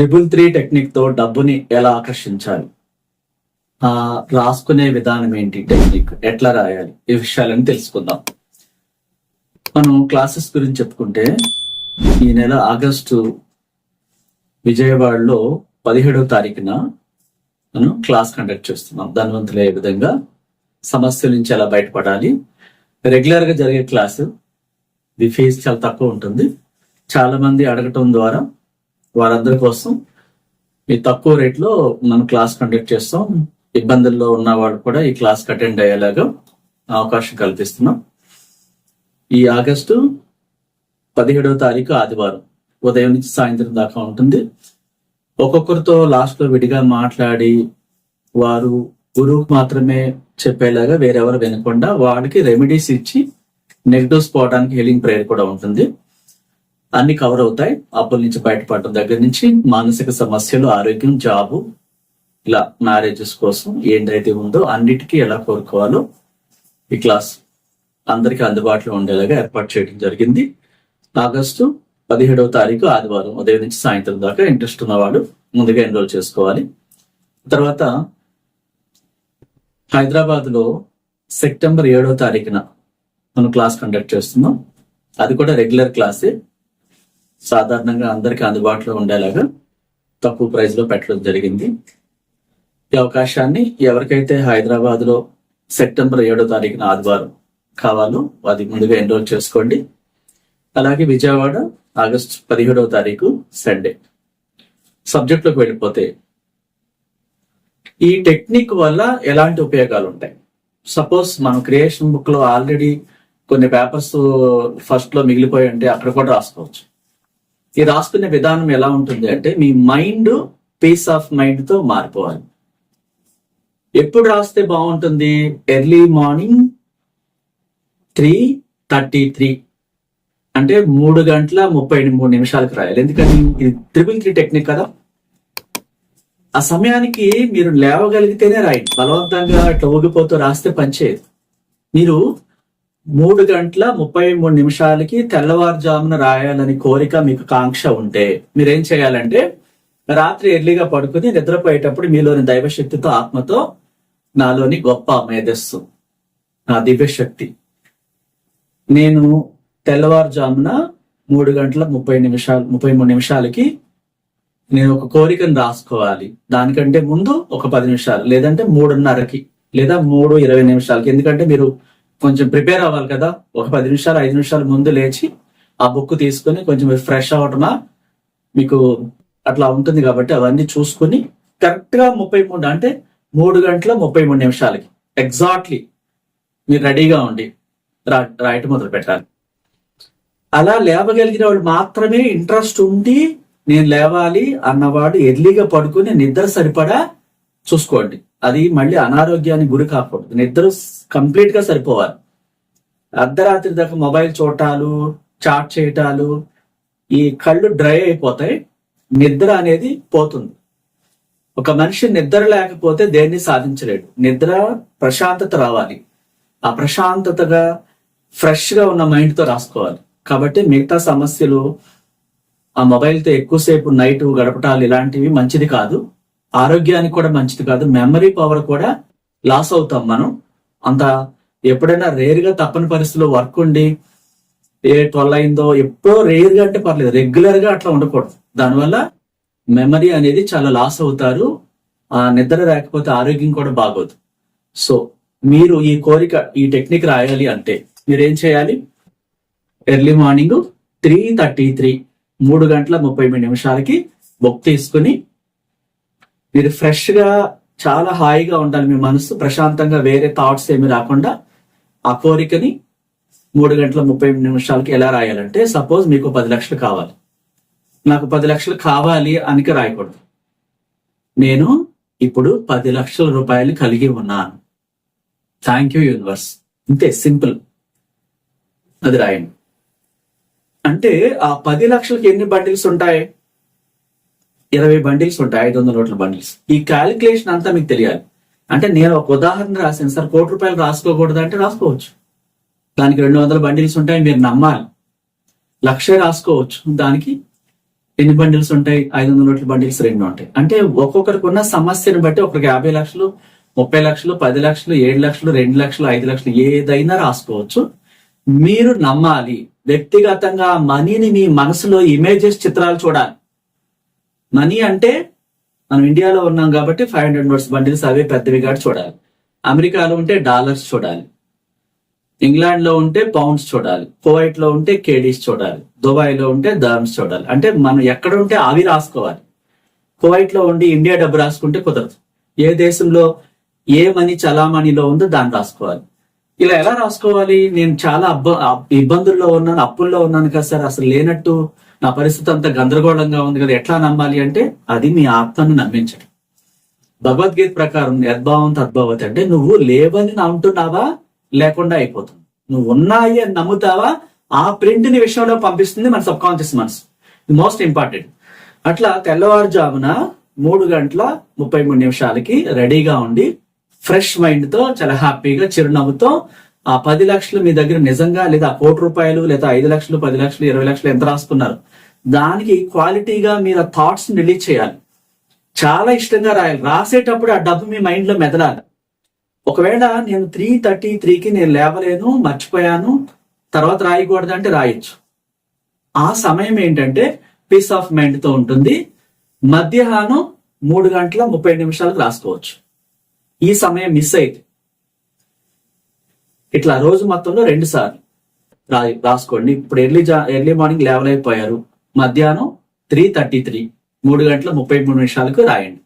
Triple three టెక్నిక్తో డబ్బుని ఎలా ఆకర్షించాలి? ఆ రాసుకునే విధానం ఏంటి టెక్నిక్? ఎట్లా రాయాలి? ఈ విషయాలను తెలుసుకుందాం. మనం క్లాసెస్ గురించి చెప్పుకుంటే ఈ నెల ఆగస్టు విజయవాడలో పదిహేడవ తారీఖున మనం క్లాస్ కండక్ట్ చేస్తున్నాం. ధనవంతులయ్యే విధంగా సమస్యల నుంచి ఎలా బయటపడాలి? రెగ్యులర్గా జరిగే క్లాసు ఇది ఫీజు చాలా తక్కువ ఉంటుంది. చాలా మంది అడగటం ద్వారా వారందరి కోసం ఈ తక్కువ రేట్లో మనం క్లాస్ కండక్ట్ చేస్తాం. ఇబ్బందుల్లో ఉన్న వాళ్ళు కూడా ఈ క్లాస్ అటెండ్ అయ్యేలాగా అవకాశం కల్పిస్తున్నాం. ఈ ఆగస్టు పదిహేడవ తారీఖు ఆదివారం ఉదయం నుంచి సాయంత్రం దాకా ఉంటుంది. ఒక్కొక్కరితో లాస్ట్లో విడిగా మాట్లాడి వారు గురువుకు మాత్రమే చెప్పేలాగా వేరెవరు వినకుండా వాడికి రెమెడీస్ ఇచ్చి నెగిటివ్స్ పోవడానికి హీలింగ్ ప్రేయర్ కూడా ఉంటుంది. అన్ని కవర్ అవుతాయి. అప్పుల నుంచి బయటపడటం దగ్గర నుంచి మానసిక సమస్యలు ఆరోగ్యం జాబు ఇలా మ్యారేజెస్ కోసం ఏంటైతే ఉందో అన్నిటికీ ఎలా కోరుకోవాలో ఈ క్లాస్ అందరికీ అందుబాటులో ఉండేలాగా ఏర్పాటు చేయడం జరిగింది. ఆగస్టు పదిహేడవ తారీఖు ఆదివారం ఉదయం నుంచి సాయంత్రం దాకా ఇంట్రెస్ట్ ఉన్నవాడు ముందుగా ఎన్రోల్ చేసుకోవాలి. తర్వాత హైదరాబాద్లో సెప్టెంబర్ ఏడవ తారీఖున మనం క్లాస్ కండక్ట్ చేస్తున్నాం. అది కూడా రెగ్యులర్ క్లాసే సాధారణంగా అందరికీ అందుబాటులో ఉండేలాగా తక్కువ ప్రైస్లో పెట్టడం జరిగింది. ఈ అవకాశాన్ని ఎవరికైతే హైదరాబాద్లో సెప్టెంబర్ ఏడో తారీఖున ఆదివారం కావాలో అది ముందుగా ఎన్రోల్ చేసుకోండి. అలాగే విజయవాడ ఆగస్ట్ పదిహేడవ తారీఖు సండే. సబ్జెక్ట్లోకి వెళ్ళిపోతే ఈ టెక్నిక్ వల్ల ఎలాంటి ఉపయోగాలు ఉంటాయి సపోజ్ మనం క్రియేషన్ బుక్లో ఆల్రెడీ కొన్ని పేపర్స్ ఫస్ట్లో మిగిలిపోయి ఉంటే అక్కడ కూడా రాసుకోవచ్చు. ఈ రాసుకునే విధానం ఎలా ఉంటుంది అంటే మీ మైండ్ పీస్ ఆఫ్ మైండ్తో మారిపోవాలి. ఎప్పుడు రాస్తే బాగుంటుంది? Early morning three thirty three అంటే మూడు గంటల ముప్పై మూడు నిమిషాలకు రాయాలి. ఎందుకని? ఇది ట్రిపుల్ త్రీ టెక్నిక్ కదా. ఆ సమయానికి మీరు లేవగలిగితేనే రాయండి. బలవంతంగా ఇట్లా ఊగిపోతూ రాస్తే పనిచేయదు మీరు మూడు గంటల ముప్పై మూడు నిమిషాలకి తెల్లవారుజామున రాయాలని కోరిక మీకు కాంక్ష ఉంటే మీరేం చేయాలంటే రాత్రి ఎర్లీగా పడుకుని నిద్రపోయేటప్పుడు మీలోని దైవశక్తితో ఆత్మతో నాలోని గొప్ప మేధస్సు నా దివ్యశక్తి. నేను తెల్లవారుజామున మూడు గంటల ముప్పై నిమిషాలు ముప్పై మూడు నిమిషాలకి నేను ఒక కోరికను రాసుకోవాలి. దానికంటే ముందు ఒక పది నిమిషాలు లేదంటే మూడున్నరకి లేదా మూడు ఇరవై నిమిషాలకి. ఎందుకంటే మీరు కొంచెం ప్రిపేర్ అవ్వాలి కదా. ఒక పది నిమిషాలు ఐదు నిమిషాల ముందు లేచి ఆ బుక్ తీసుకొని కొంచెం ఫ్రెష్ అవటమా మీకు అట్లా ఉంటుంది కాబట్టి అవన్నీ చూసుకుని కరెక్ట్గా ముప్పై మూడు అంటే మూడు గంటల ముప్పై మూడు నిమిషాలకి. ఎగ్జాక్ట్లీ మీరు రెడీగా ఉండి రా రాయటం మొదలు పెట్టాలి. అలా లేవగలిగిన వాళ్ళు మాత్రమే ఇంట్రెస్ట్ ఉండి నేను లేవాలి అన్నవాడు ఎర్లీగా పడుకుని నిద్ర సరిపడా చూసుకోండి. అది మళ్ళీ అనారోగ్యానికి గురి కాకూడదు. నిద్ర కంప్లీట్గా సరిపోవాలి. అర్ధరాత్రి దాకా మొబైల్ చూడటాలు చాట్ చేయటాలు ఈ కళ్ళు డ్రై అయిపోతాయి. నిద్ర అనేది పోతుంది. ఒక మనిషి నిద్ర లేకపోతే దేన్ని సాధించలేడు. నిద్ర ప్రశాంతత రావాలి. ఆ ప్రశాంతతగా ఫ్రెష్గా ఉన్న మైండ్తో రాసుకోవాలి. కాబట్టి మిగతా సమస్యలు ఆ మొబైల్తో ఎక్కువసేపు నైట్ గడపటాలు ఇలాంటివి మంచిది కాదు. ఆరోగ్యానికి కూడా మంచిది కాదు మెమరీ పవర్ కూడా లాస్ అవుతాం మనం. అంత ఎప్పుడైనా రేర్గా తప్పని పరిస్థితిలో వర్క్ ఉండి ఏ ట్వెల్వ్ అయిందో ఎప్పుడో రేర్గా అంటే పర్లేదు రెగ్యులర్గా అట్లా ఉండకూడదు. దానివల్ల మెమరీ అనేది చాలా లాస్ అవుతారు. ఆ నిద్ర లేకపోతే ఆరోగ్యం కూడా బాగోదు. సో మీరు ఈ కోరిక ఈ టెక్నిక్ రాయాలి అంటే మీరేం చేయాలి? Early morning three thirty three మూడు గంటల ముప్పై మూడు నిమిషాలకి బుక్ తీసుకుని మీరు ఫ్రెష్గా చాలా హాయిగా ఉండాలి. మీ మనసు ప్రశాంతంగా వేరే థాట్స్ ఏమి రాకుండా ఆ కోరికని మూడు గంటల ముప్పై నిమిషాలకి ఎలా రాయాలంటే సపోజ్ మీకు పది లక్షలు కావాలి. నాకు పది లక్షలు కావాలి అనికి రాయకూడదు. నేను ఇప్పుడు పది లక్షల రూపాయలు కలిగి ఉన్నాను. థ్యాంక్ యూ యూనివర్స్ అంతే సింపుల్. అది రాయండి. అంటే ఆ పది లక్షలకి ఎన్ని బండిల్స్ ఉంటాయి? ఇరవై బండిల్స్ ఉంటాయి ఐదు వందల నోట్ల బండిల్స్. ఈ క్యాలిక్యులేషన్ అంతా మీకు తెలియాలి. అంటే నేను ఒక ఉదాహరణ రాశాను. సార్ కోటి రూపాయలు రాసుకోకూడదు అంటే రాసుకోవచ్చు. దానికి రెండు వందల బండిల్స్ ఉంటాయి మీరు నమ్మాలి. లక్ష రాసుకోవచ్చు. దానికి ఎన్ని బండిల్స్ ఉంటాయి? ఐదు వందల నోట్ల బండిల్స్ రెండు ఉంటాయి. అంటే ఒక్కొక్కరికి ఉన్న సమస్యను బట్టి ఒకరికి యాభై లక్షలు ముప్పై లక్షలు పది లక్షలు ఏడు లక్షలు రెండు లక్షలు ఐదు లక్షలు ఏదైనా రాసుకోవచ్చు. మీరు నమ్మాలి. వ్యక్తిగతంగా మనీని మీ మనసులో ఇమేజెస్ చిత్రాలు చూడాలి. మనీ అంటే మనం ఇండియాలో ఉన్నాం కాబట్టి ఫైవ్ హండ్రెడ్ నోట్స్ బండిల్స్ అవే పెద్దవి కాబట్టి చూడాలి. అమెరికాలో ఉంటే డాలర్స్ చూడాలి. ఇంగ్లాండ్లో ఉంటే పౌండ్స్ చూడాలి. కువైట్లో ఉంటే కేడీస్ చూడాలి. దుబాయ్లో ఉంటే దర్మ్స్ చూడాలి. అంటే మనం ఎక్కడ ఉంటే అవి రాసుకోవాలి. కువైట్లో ఉండి ఇండియా డబ్బు రాసుకుంటే కుదరదు. ఏ దేశంలో ఏ మనీ చలామణిలో ఉందో దాన్ని రాసుకోవాలి. ఇలా ఎలా రాసుకోవాలి? నేను చాలా అబ్బ ఇబ్బందుల్లో ఉన్నాను అప్పుల్లో ఉన్నాను కదా సార్. అసలు లేనట్టు నా పరిస్థితి అంత గందరగోళంగా ఉంది కదా ఎట్లా నమ్మాలి అంటే అది మీ ఆత్మను నమ్మించడం. భగవద్గీత ప్రకారం యద్భావం తద్భావతి అంటే నువ్వు లేవని నమ్ముతున్నావా లేకుండా అయిపోతుంది. నువ్వు ఉన్నాయి అని నమ్ముతావా? ఆ ప్రింట్ని విషయంలో పంపిస్తుంది మన సబ్ కాన్షియస్ మనసు మోస్ట్ ఇంపార్టెంట్ అట్లా తెల్లవారుజామున మూడు గంటల ముప్పై మూడు నిమిషాలకి రెడీగా ఉండి ఫ్రెష్ మైండ్తో చాలా హ్యాపీగా చిరునవ్వుతో ఆ పది లక్షలు మీ దగ్గర నిజంగా లేదా కోటి రూపాయలు లేదా ఐదు లక్షలు పది లక్షలు ఇరవై లక్షలు ఎంత రాసుకున్నారు? దానికి క్వాలిటీగా మీరు థాట్స్ రిలీజ్ చేయాలి. చాలా ఇష్టంగా రాయాలి. రాసేటప్పుడు ఆ డబ్బు మీ మైండ్లో మెదలాలి. ఒకవేళ నేను త్రీ థర్టీ త్రీకి నేను లేవలేను మర్చిపోయాను తర్వాత రాయకూడదు అంటే రాయొచ్చు. ఆ సమయం ఏంటంటే పీస్ ఆఫ్ మైండ్తో ఉంటుంది. మధ్యాహ్నం మూడు గంటల ముప్పై నిమిషాలకు రాసుకోవచ్చు. ఈ సమయం మిస్ అయితే ఇట్లా రోజు మొత్తంలో రెండు సార్లు రా రాసుకోండి. ఇప్పుడు ఎర్లీ జా ఎర్లీ మార్నింగ్ లేవలేకపోయారు. మధ్యాహ్నం త్రీ థర్టీ త్రీ మూడు గంటల ముప్పై మూడు నిమిషాలకు రాయండి.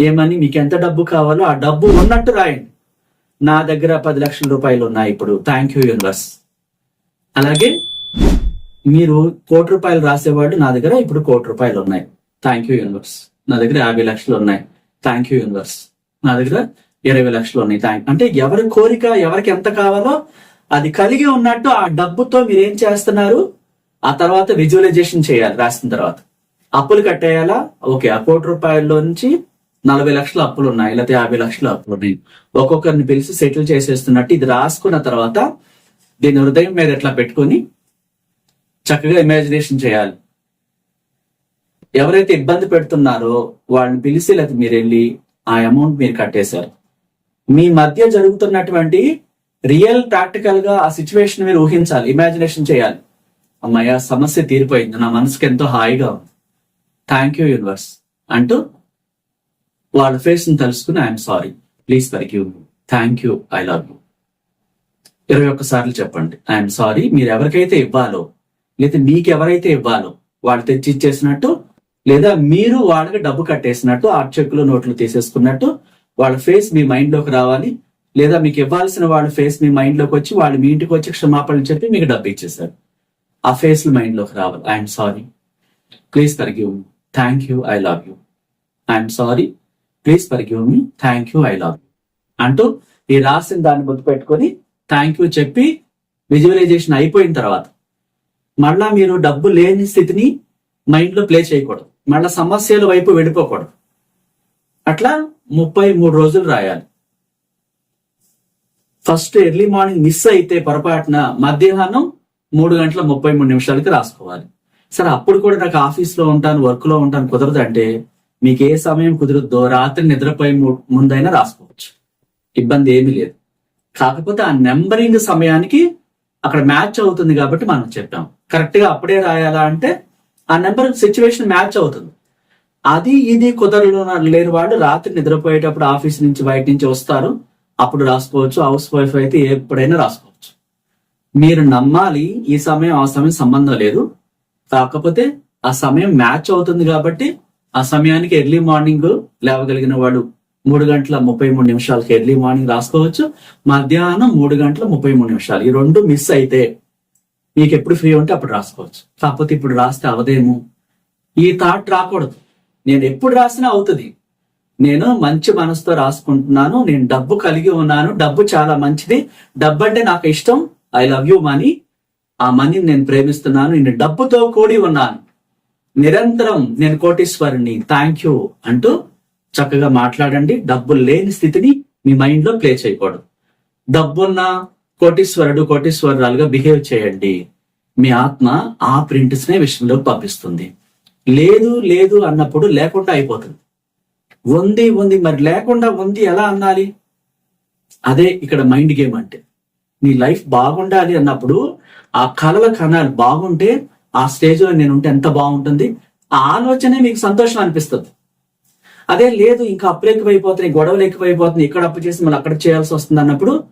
ఏమని? మీకు ఎంత డబ్బు కావాలో ఆ డబ్బు ఉన్నట్టు రాయండి. నా దగ్గర పది లక్షల రూపాయలు ఉన్నాయి ఇప్పుడు. థ్యాంక్ యూ యూనివర్స్ అలాగే మీరు కోటి రూపాయలు రాసేవాడు నా దగ్గర ఇప్పుడు కోటి రూపాయలు ఉన్నాయి. థ్యాంక్ యూ యూనివర్స్ నా దగ్గర యాభై లక్షలు ఉన్నాయి. థ్యాంక్ యూ యూనివర్స్ నా దగ్గర ఇరవై లక్షలు ఉన్నాయి. థ్యాంక్ అంటే ఎవరి కోరిక ఎవరికి ఎంత కావాలో అది కలిగి ఉన్నట్టు ఆ డబ్బుతో మీరు ఏం చేస్తున్నారు? ఆ తర్వాత విజువలైజేషన్ చేయాలి రాసిన తర్వాత. అప్పులు కట్టేయాలా? ఓకే ఆ కోటి రూపాయల్లో నుంచి నలభై లక్షల అప్పులు ఉన్నాయి లేకపోతే యాభై లక్షల అప్పులు ఉన్నాయి. ఒక్కొక్కరిని పిలిచి సెటిల్ చేసేస్తున్నట్టు ఇది రాసుకున్న తర్వాత దీని హృదయం మీద ఎట్లా పెట్టుకొని చక్కగా ఇమాజినేషన్ చేయాలి. ఎవరైతే ఇబ్బంది పెడుతున్నారో వాళ్ళని పిలిచి లేకపోతే మీరు వెళ్ళి ఆ అమౌంట్ మీరు కట్టేశారు. మీ మధ్య జరుగుతున్నటువంటి రియల్ ప్రాక్టికల్గా ఆ సిచ్యువేషన్ మీరు ఊహించాలి ఇమాజినేషన్ చేయాలి. అమ్మాయ సమస్య తీరిపోయింది నా మనసుకి ఎంతో హాయిగా ఉంది. థ్యాంక్ యూ యూనివర్స్ అంటూ వాళ్ళ ఫేస్ని తెలుసుకుని I'm sorry please forgive thank you I love you ఇరవై ఒక్కసార్లు చెప్పండి ఐఎమ్ సారీ మీరు ఎవరికైతే ఇవ్వాలో లేదా మీకు ఎవరైతే ఇవ్వాలో వాళ్ళు తెచ్చి ఇచ్చేసినట్టు లేదా మీరు వాళ్ళకి డబ్బు కట్టేసినట్టు ఆ చెక్కులు నోట్లు తీసేసుకున్నట్టు వాళ్ళ ఫేస్ మీ మైండ్లోకి రావాలి. లేదా మీకు ఇవ్వాల్సిన వాళ్ళ ఫేస్ మీ మైండ్లోకి వచ్చి వాళ్ళు మీ ఇంటికి వచ్చి క్షమాపణలు చెప్పి మీకు డబ్బు ఇచ్చేసారు ఆ ఫేస్ మైండ్లోకి రావాలి. I'm sorry please forgive me thank you I love you I'm sorry please forgive me thank you I love you అంటూ ఈ రాసిన దాన్ని గుర్తు పెట్టుకొని థ్యాంక్ యూ చెప్పి విజువలైజేషన్ అయిపోయిన తర్వాత మళ్ళా మీరు డబ్బు లేని స్థితిని మైండ్లో ప్లే చేయకూడదు. మళ్ళా సమస్యల వైపు వెళ్ళిపోకూడదు. అట్లా ముప్పై మూడు రోజులు రాయాలి. ఫస్ట్ ఎర్లీ మార్నింగ్ మిస్ అయితే పొరపాటున మధ్యాహ్నం మూడు గంటల ముప్పై మూడు నిమిషాలకి రాసుకోవాలి. సరే అప్పుడు కూడా నాకు ఆఫీస్లో ఉంటాను వర్క్లో ఉంటాను కుదరదు అంటే మీకు ఏ సమయం కుదురుద్దో రాత్రి నిద్రపోయి ము- ముందైనా రాసుకోవచ్చు. ఇబ్బంది ఏమీ లేదు. కాకపోతే ఆ నెంబరింగ్ సమయానికి అక్కడ మ్యాచ్ అవుతుంది కాబట్టి మనం చెప్పాం. కరెక్ట్గా అప్పుడే రాయాలా అంటే ఆ నెంబర్ సిచ్యువేషన్ మ్యాచ్ అవుతుంది. అది ఇది కుదరలు లేని వాళ్ళు రాత్రి నిద్రపోయేటప్పుడు ఆఫీస్ నుంచి బయట నుంచి వస్తారు. అప్పుడు రాసుకోవచ్చు హౌస్ వైఫ్ అయితే ఎప్పుడైనా రాసుకోవచ్చు. మీరు నమ్మాలి ఈ సమయం ఆ సమయం సంబంధం లేదు. కాకపోతే ఆ సమయం మ్యాచ్ అవుతుంది కాబట్టి ఆ సమయానికి ఎర్లీ మార్నింగ్ లేవగలిగిన వాడు మూడు గంటల ముప్పై మూడు నిమిషాలకి ఎర్లీ మార్నింగ్ రాసుకోవచ్చు. మధ్యాహ్నం మూడు గంటల ముప్పై మూడు నిమిషాలు. ఈ రెండు మిస్ అయితే మీకు ఎప్పుడు ఫ్రీ ఉంటే అప్పుడు రాసుకోవచ్చు. కాకపోతే ఇప్పుడు రాస్తే అవదేమో? ఈ థాట్ రాకూడదు. నేను ఎప్పుడు రాసినా అవుతుంది. నేను మంచి మనసుతో రాసుకుంటున్నాను నేను డబ్బు కలిగి ఉన్నాను డబ్బు చాలా మంచిది. డబ్బు అంటే నాకు ఇష్టం. ఐ లవ్ యూ మనీ ఆ మనీని నేను ప్రేమిస్తున్నాను నేను డబ్బుతో కూడి ఉన్నాను. నిరంతరం నేను కోటీశ్వరుని థ్యాంక్ యూ అంటూ చక్కగా మాట్లాడండి. డబ్బు లేని స్థితిని మీ మైండ్లో ప్లే చేయకూడదు. డబ్బున్న కోటీశ్వరుడు కోటీశ్వరురాలుగా బిహేవ్ చేయండి. మీ ఆత్మ ఆ ప్రింట్స్ నే విషయంలోకి పంపిస్తుంది. లేదు లేదు అన్నప్పుడు లేకుండా అయిపోతుంది. ఉంది ఉంది మరి లేకుండా ఉంది ఎలా అనాలి అదే ఇక్కడ మైండ్ గేమ్ అంటే. నీ లైఫ్ బాగుండాలి అన్నప్పుడు ఆ కలల కణాలు బాగుంటే ఆ స్టేజ్లో నేను ఉంటే ఎంత బాగుంటుంది? ఆ ఆలోచనే మీకు సంతోషం అనిపిస్తుంది. అదే లేదు ఇంకా అప్పులు ఎక్కువైపోతున్నాయి గొడవలు ఎక్కువైపోతున్నాయి ఇక్కడ అప్పు చేసి మళ్ళీ అక్కడ చేయాల్సి వస్తుంది అన్నప్పుడు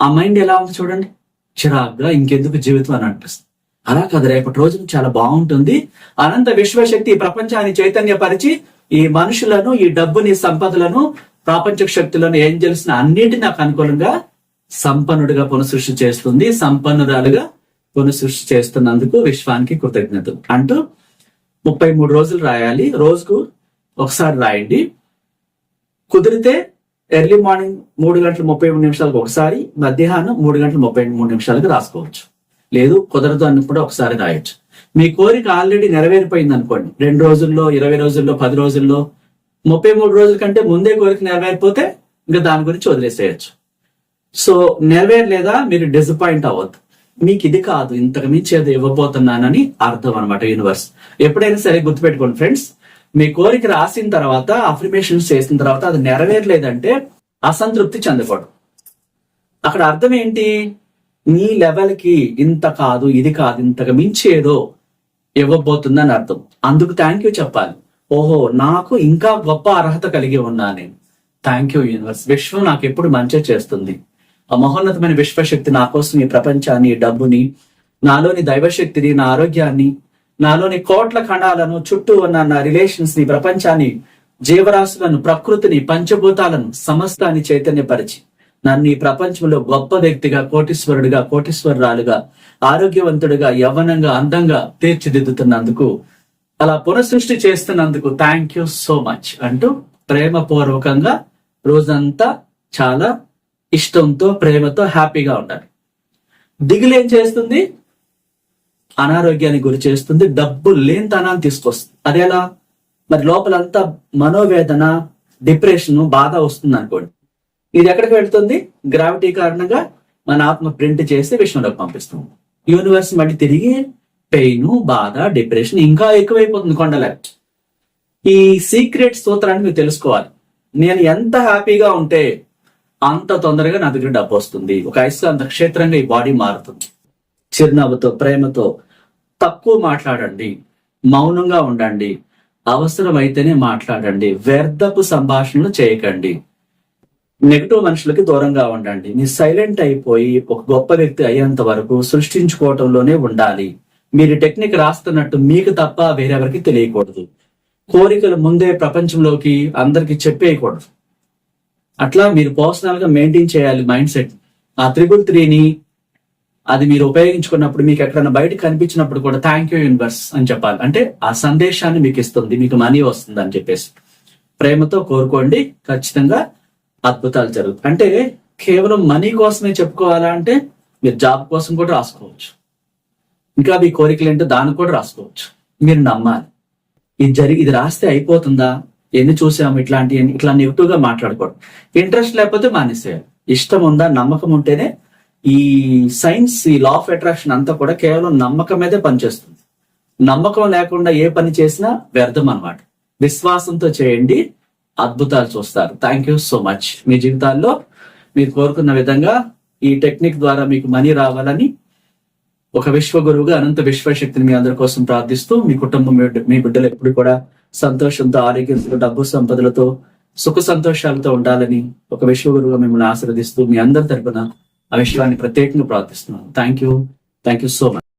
ఆ మైండ్ ఎలా ఉంది చూడండి. చిరాగ్గా ఇంకెందుకు జీవితం అని అనిపిస్తుంది. అలా కాదు రేపటి రోజు చాలా బాగుంటుంది. అనంత విశ్వశక్తి ప్రపంచాన్ని చైతన్యపరిచి ఈ మనుషులను ఈ డబ్బుని సంపదలను ప్రాపంచక శక్తులను ఏం తెలిసిన అన్నిటి నాకు అనుకూలంగా సంపన్నుడిగా పునఃసృష్టి చేస్తుంది సంపన్నురాలుగా పునఃసృష్టి చేస్తున్నందుకు విశ్వానికి కృతజ్ఞతలు. అంటూ ముప్పై మూడు రోజులు రాయాలి. రోజుకు ఒకసారి రాయండి. కుదిరితే ఎర్లీ మార్నింగ్ మూడు గంటల ముప్పై మూడు నిమిషాలకు ఒకసారి మధ్యాహ్నం మూడు గంటల ముప్పై మూడు నిమిషాలకు రాసుకోవచ్చు. లేదు కుదరదు అన్నప్పుడు ఒకసారి రాయొచ్చు. మీ కోరిక ఆల్రెడీ నెరవేరిపోయింది అనుకోండి. రెండు రోజుల్లో ఇరవై రోజుల్లో పది రోజుల్లో ముప్పై మూడు రోజుల కంటే ముందే కోరిక నెరవేరిపోతే ఇంకా దాని గురించి వదిలేసేయచ్చు. సో నెరవేరలేదా? మీరు డిసప్పాయింట్ అవ్వద్దు. మీకు ఇది కాదు ఇంతకు మించి ఏదో ఇవ్వబోతున్నానని అర్థం అనమాట యూనివర్స్ ఎప్పుడైనా సరే గుర్తుపెట్టుకోండి ఫ్రెండ్స్ మీ కోరిక రాసిన తర్వాత అఫర్మేషన్స్ చేసిన తర్వాత అది నెరవేరలేదంటే అసంతృప్తి చెందకూడదు. అక్కడ అర్థం ఏంటి? నీ లెవెల్కి ఇంత కాదు ఇది కాదు ఇంతకు మించి ఏదో ఇవ్వబోతుందని అర్థం. అందుకు థ్యాంక్ యూ చెప్పాలి. ఓహో నాకు ఇంకా గొప్ప అర్హత కలిగి ఉన్నా నేను. థ్యాంక్ యూ యూనివర్స్ విశ్వం నాకు ఎప్పుడు మంచి చేస్తుంది. ఆ మహోన్నతమైన విశ్వశక్తి నా కోసం ఈ ప్రపంచాన్ని డబ్బుని నాలోని దైవశక్తిని నా ఆరోగ్యాన్ని నాలోని కోట్ల కణాలను చుట్టూ ఉన్న నా రిలేషన్స్ని ప్రపంచాన్ని జీవరాశులను ప్రకృతిని పంచభూతాలను సమస్తాన్ని చైతన్యపరిచి నన్ను ఈ ప్రపంచంలో గొప్ప వ్యక్తిగా కోటీశ్వరుడిగా కోటీశ్వరురాలుగా ఆరోగ్యవంతుడిగా యవ్వనంగా అందంగా తీర్చిదిద్దుతున్నందుకు అలా పునఃసృష్టి చేస్తున్నందుకు థ్యాంక్ యూ సో మచ్ అంటూ ప్రేమపూర్వకంగా రోజంతా చాలా ఇష్టంతో ప్రేమతో హ్యాపీగా ఉండాలి. దిగులు ఏం చేస్తుంది? అనారోగ్యానికి గురి చేస్తుంది డబ్బు లేనితనాన్ని తీసుకొస్తుంది. అదేలా? మరి లోపలంతా మనోవేదన డిప్రెషన్ బాధ వస్తుంది అనుకోండి ఇది ఎక్కడికి వెళ్తుంది? గ్రావిటీ కారణంగా మన ఆత్మ ప్రింట్ చేసి విషయంలోకి పంపిస్తుంది. యూనివర్స్ మళ్ళీ తిరిగి పెయిన్ బాధ డిప్రెషన్ ఇంకా ఎక్కువైపోతుంది కొండలే ఈ సీక్రెట్ సూత్రాన్ని మీరు తెలుసుకోవాలి. నేను ఎంత హ్యాపీగా ఉంటే అంత తొందరగా నా దగ్గర డబ్బు వస్తుంది. ఒక అయస్కాంత క్షేత్రంగా ఈ బాడీ మారుతుంది. చిరునవ్వుతో ప్రేమతో తక్కువ మాట్లాడండి. మౌనంగా ఉండండి. అవసరమైతేనే మాట్లాడండి. వ్యర్థపు సంభాషణలు చేయకండి. నెగిటివ్ మనుషులకి దూరంగా ఉండండి. మీ సైలెంట్ అయిపోయి ఒక గొప్ప వ్యక్తి అయ్యేంత వరకు సృష్టించుకోవటంలోనే ఉండాలి. మీరు టెక్నిక్ రాస్తున్నట్టు మీకు తప్ప వేరెవరికి తెలియకూడదు. కోరికలు ముందే ప్రపంచంలోకి అందరికి చెప్పేయకూడదు. అట్లా మీరు పర్సనల్గా మెయింటైన్ చేయాలి మైండ్ సెట్ ఆ త్రిబుల్ త్రీని అది మీరు ఉపయోగించుకున్నప్పుడు మీకు ఎక్కడైనా బయట కనిపించినప్పుడు కూడా థ్యాంక్ యూ యూనివర్స్ అని చెప్పాలి. అంటే ఆ సందేశాన్ని మీకు ఇస్తుంది మీకు మనీ వస్తుంది అని చెప్పేసి. ప్రేమతో కోరుకోండి. ఖచ్చితంగా అద్భుతాలు జరుగుతాయి. అంటే కేవలం మనీ కోసమే చెప్పుకోవాలా అంటే మీరు జాబ్ కోసం కూడా రాసుకోవచ్చు. ఇంకా మీ కోరికలు ఏంటో దాన్ని కూడా రాసుకోవచ్చు. మీరు నమ్మాలి. ఇది జరిగి ఇది రాస్తే అయిపోతుందా? ఎన్ని చూసాము ఇట్లాంటి ఇట్లా నెగిటివ్గా మాట్లాడకూడదు. ఇంట్రెస్ట్ లేకపోతే మానేసేయాలి. ఇష్టం ఉందా నమ్మకం ఉంటేనే ఈ సైన్స్ ఈ లా ఆఫ్ అట్రాక్షన్ అంతా కూడా కేవలం నమ్మకం మీదే పనిచేస్తుంది. నమ్మకం లేకుండా ఏ పని చేసినా వ్యర్థం అన్నమాట. విశ్వాసంతో చేయండి. అద్భుతాలు చూస్తారు. థ్యాంక్ యూ సో మచ్ మీ జీవితాల్లో మీరు కోరుకున్న విధంగా ఈ టెక్నిక్ ద్వారా మీకు మనీ రావాలని ఒక విశ్వ గురువుగా అనంత విశ్వశక్తిని మీ అందరి కోసం ప్రార్థిస్తూ మీ కుటుంబం మీ బిడ్డలు ఎప్పుడు కూడా సంతోషంతో ఆరోగ్యంతో డబ్బు సంపదలతో సుఖ సంతోషాలతో ఉండాలని ఒక విశ్వ గురువుగా మిమ్మల్ని ఆశీర్వదిస్తూ మీ అందరి తరపున ఆ విశ్వాన్ని ప్రత్యేకంగా ప్రార్థిస్తున్నాను. Thank you thank you so much